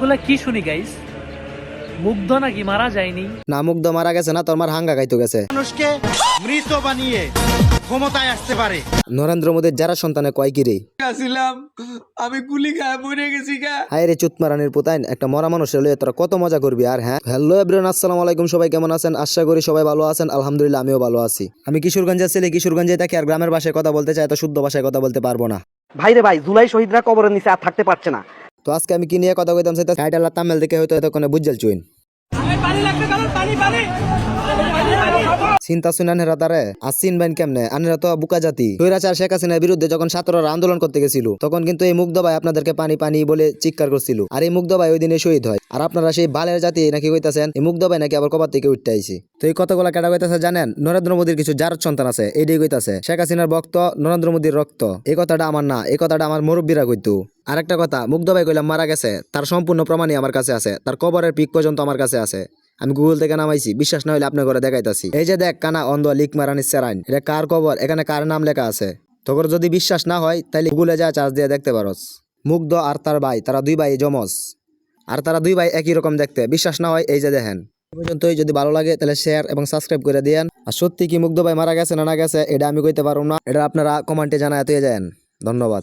এগুলা কি শুনি গাইস মুগ্ধ নাকি? মারা যায়নি। না মুগ্ধ মারা গেছে না তোর মার হাঙ্গা খাইতো গেছে। মানুষকে মৃত বানিয়ে ক্ষমতায় আসতে পারে। নরেন্দ্র মোদীর যারা সন্তানে কয় ছিলাম আমি গুলি খায় মরে গেছি গা। হায় রে চুতমারানির পোতাইন একটা মরা লইয়ে তোরা কত মজা করবি আর হ্যাঁ? হ্যালো এভরিওয়ান আসসালামু আলাইকুম সবাই কেমন আছেন? আশা করি সবাই ভালো আছেন আলহামদুলিল্লাহ আমিও ভালো আছি। আমি কিশোরগঞ্জের ছেলে কিশোরগঞ্জে থাকি আর গ্রামের ভাষায় কথা বলতে চাই তো শুদ্ধ ভাষায় কথা বলতে পারব না। ভাইরে ভাই জুলাই শহীদরা কবরের নিচে আর থাকতে পারছে না। তো আজকে আমি কি নিয়ে কথা কইতাম সেটা টাইটেল আর তামিল দেখে হয়তো এতক্ষণে বুঝল চুইন। চিন্তা শুনেন হেরা তারে আসিন বাইন কেমনে? আনেরা তো বুকা জাতি। স্বৈরাচার শেখ হাসিনার বিরুদ্ধে যখন ছাত্ররা আন্দোলন করতে গেছিল, তখন কিন্তু এই মুগ্ধ ভাই আপনাদেরকে পানি পানি বলে চিৎকার করছিল। আর এই মুগ্ধ ভাই ওই দিনে শহীদ হয়। আর আপনারা সেই বালের জাতি নাকি কইতাছেন, এই মুগ্ধ ভাই নাকি আবার কবার থেকে উঠতে আইছি। তো এই কথাগুলো কেটা কইতাছে জানেন? নরেন্দ্র মোদীর কিছু যার সন্তান আছে এইটাই কইতাছে, শেখ হাসিনার ভক্ত নরেন্দ্র মোদীর রক্ত। এই কথাটা আমার না, এই কথাটা আমার মুরব্বীরা কইতো। আরেকটা কথা, মুগ্ধ ভাই কইলাম মারা গেছে, তার সম্পূর্ণ প্রমাণই আমার কাছে আছে, তার কবরের পিক পর্যন্ত আমার কাছে আছে। আমি গুগল থেকে নামাইছি, বিশ্বাস না হলে আপনার ঘরে দেখাইতাছি। এই যে দেখ, কানা অন্ধ, লিক মারানি সেরাইন। এটা কার কবর এখানে কার নাম লেখা আছে? তোর যদি বিশ্বাস না হয় তাহলে গুগলে যা চার্জ দিয়ে দেখতে পারস। মুগ্ধ আর তার ভাই, তারা দুই ভাই জমজ আর তারা দুই ভাই একই রকম দেখতে। বিশ্বাস না হয়, এই যে দেখেন। পর্যন্তই, যদি ভালো লাগে, তাহলে শেয়ার এবং সাবস্ক্রাইব করে দিয়েন। আর সত্যি কি মুগ্ধ ভাই মারা গেছে না না গেছে, এটা আমি কইতে পারব না। এটা আপনারা কমেন্টে জানাতে যান ধন্যবাদ।